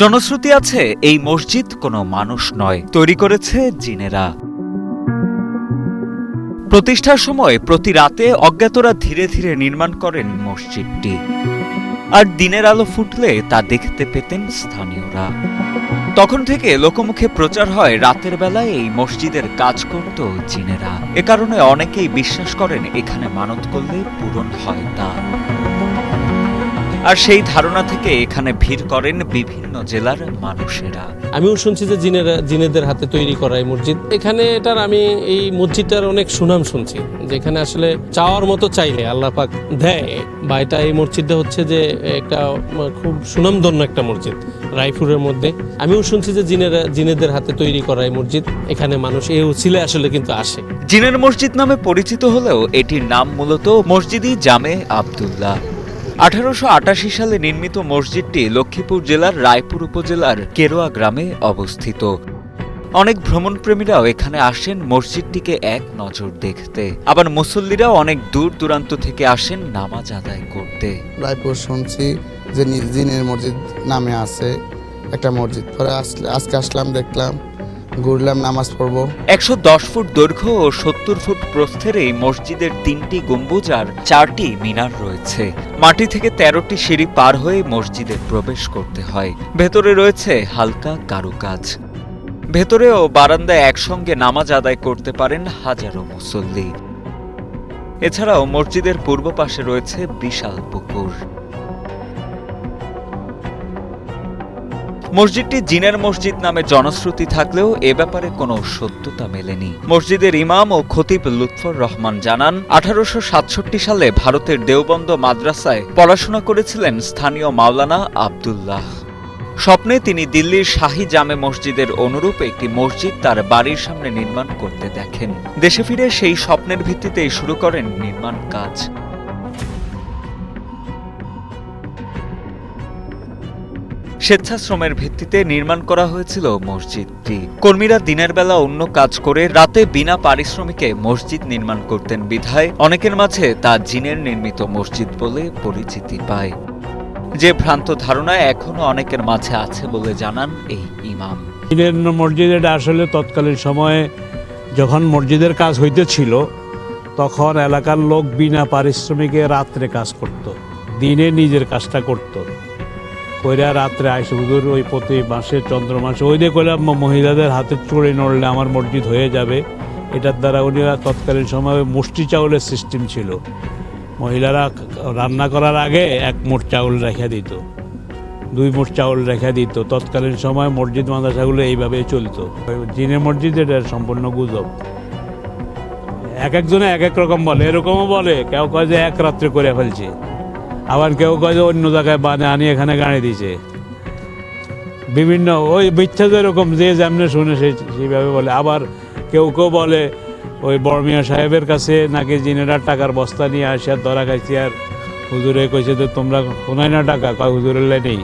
জনশ্রুতি আছে, এই মসজিদ কোনো মানুষ নয়, তৈরি করেছে জিনেরা। প্রতিষ্ঠার সময় প্রতি রাতে অজ্ঞাতরা ধীরে ধীরে নির্মাণ করেন মসজিদটি। আর দিনের আলো ফুটলে তা দেখতে পেতেন স্থানীয়রা। তখন থেকে লোকমুখে প্রচার হয়, রাতের বেলায় এই মসজিদের কাজ করত জিনেরা। এ কারণে অনেকেই বিশ্বাস করেন, এখানে মানত করলে পূরণ হয় তা। আর সেই ধারণা থেকে এখানে ভিড় করেন বিভিন্ন জেলার মানুষেরা। আমিও শুনছি যে জিনেরা জিনেদের হাতে তৈরি করা এই মসজিদ। এখানে এটার আমি এই মসজিদটার অনেক সুনাম শুনছি যেখানে আসলে চাওয়ার মতো চাইলে আল্লাহ পাক দেয়। বা এটা এই মসজিদটা হচ্ছে যে একটা খুব সুনামধন্য একটা মসজিদ রায়পুরের মধ্যে। আমিও শুনছি যে জিনেরা জিনেদের হাতে তৈরি করা এই মসজিদ এখানে মানুষ এই উচিলে আসলে কিন্তু আসে। জিনের মসজিদ নামে পরিচিত হলেও এটির নাম মূলত মসজিদি জামে আবদুল্লাহ। আঠারোশো আটাশি সালে নির্মিত মসজিদটি লক্ষ্মীপুর জেলার রায়পুর উপজেলার কেরোয়া গ্রামে অবস্থিত। অনেক ভ্রমণপ্রেমীরাও এখানে আসেন মসজিদটিকে এক নজর দেখতে। আবার মুসল্লিরাও অনেক দূর দূরান্ত থেকে আসেন নামাজ আদায় করতে। রায়পুর শুনছি যে নি- জিনের মসজিদ নামে আছে। একটা মসজিদ পরে আসলে আজকে আসলাম, দেখলাম। ঘুরলাম, নামাজ পড়ব। একশো দশ ফুট দৈর্ঘ্য ও সত্তর ফুট প্রস্থের এই মসজিদের তিনটি গম্বুজ আর চারটি মিনার রয়েছে। মাটি থেকে তেরোটি সিঁড়ি পার হয়ে মসজিদে প্রবেশ করতে হয়। ভেতরে রয়েছে হালকা কারুকাজ। ভেতরে ও বারান্দায় একসঙ্গে নামাজ আদায় করতে পারেন হাজারো মুসল্লি। এছাড়াও মসজিদের পূর্ব পাশে রয়েছে বিশাল পুকুর। মসজিদটি জিনের মসজিদ নামে জনশ্রুতি থাকলেও এ ব্যাপারে কোনো সত্যতা মেলেনি। মসজিদের ইমাম ও খতিব লুৎফর রহমান জানান, আঠারোশো সাতষট্টি সালে ভারতের দেওবন্দ মাদ্রাসায় পড়াশোনা করেছিলেন স্থানীয় মাওলানা আবদুল্লাহ। স্বপ্নে তিনি দিল্লির শাহী জামে মসজিদের অনুরূপ একটি মসজিদ তার বাড়ির সামনে নির্মাণ করতে দেখেন। দেশে ফিরে সেই স্বপ্নের ভিত্তিতেই শুরু করেন নির্মাণ কাজ। স্বেচ্ছাশ্রমের ভিত্তিতে নির্মাণ করা হয়েছিল মসজিদটি কর্মীরা দিনের বেলা অন্য কাজ করে রাতে বিনা পারিশ্রমিকে মসজিদ নির্মাণ করতেন বিধায় অনেকের মাঝে তা জিনের নির্মিত মসজিদ বলে পরিচিতি পায় যে ভ্রান্ত ধারণা এখনও অনেকের মাঝে আছে বলে জানান এই ইমাম দিনের মসজিদ এটা আসলে তৎকালীন সময়ে যখন মসজিদের কাজ হইতেছিল, তখন এলাকার লোক বিনা পারিশ্রমিকে রাত্রে কাজ করত। দিনে নিজের কাজটা করত। কইরা রাত্রে আইসে, হুজুর ওই প্রতি মাসে, চন্দ্র মাসে, ওই দিয়ে কইলাম মহিলাদের হাতে চড়ে নড়লে আমার মসজিদ হয়ে যাবে। এটার দ্বারা উনি তৎকালীন সময়ে মুষ্টি চাউলের সিস্টেম ছিল। মহিলারা রান্না করার আগে এক মোট চাউল রেখে দিত, দুই মুঠ চাউল রেখে দিত। তৎকালীন সময় মসজিদ মাদ্রাসাগুলো এইভাবেই চলতো। জিনে মসজিদ এটা সম্পূর্ণ গুজব। এক একজনে এক এক রকম বলে, এরকমও বলে, কেউ কয় যে এক রাত্রে করে ফেলছে। আবার কেউ কয় যে অন্য জায়গায় বানে, আনি এখানে গাড়ি দিছে বিভিন্ন ওই বিচ্ছেদ এরকম যে যেমনে শুনে সে সেইভাবে বলে। আবার কেউ কেউ বলে, ওই বর্মিয়া সাহেবের কাছে নাকি জিনেরা টাকার বস্তা নিয়ে আসে, আর ধরা খাইছি, আর হুজুরে কইছে যে তোমরা কোনায় না টাকা। কয়, হুজুরের নেই।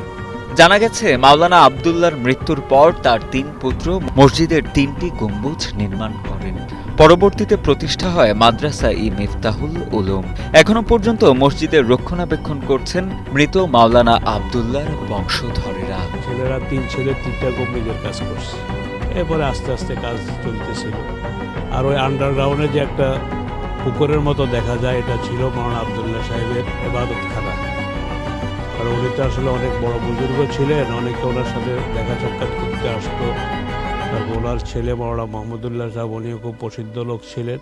জানা গেছে, মাওলানা আবদুল্লাহর মৃত্যুর পর তার তিন পুত্র মসজিদের তিনটি গম্বুজ নির্মাণ করেন। পরবর্তীতে প্রতিষ্ঠা হয় মাদ্রাসা ই মিফতাহুল উলুম। এখনও পর্যন্ত মসজিদের রক্ষণাবেক্ষণ করছেন মৃত মাওলানা আবদুল্লাহর বংশধরেরা। ছেলেরা তিন ছেলে, তিনটা গম্ভীরের কাজ করছে। এরপরে আস্তে আস্তে কাজ চলতেছিল। আর ওই আন্ডারগ্রাউন্ডে যে একটা পুকুরের মতো দেখা যায়, এটা ছিল মহান আবদুল্লাহ সাহেবের এবাদতখানা। আর উনি তো আসলে অনেক বড় বুজুর্গ ছিলেন, অনেকে ওনার সাথে দেখা সাক্ষাৎ করতে আসতো। তারপর ওনার ছেলে মৌলানা মাহমুদুল্লাহ সাহেব, উনিও খুব প্রসিদ্ধ লোক ছিলেন।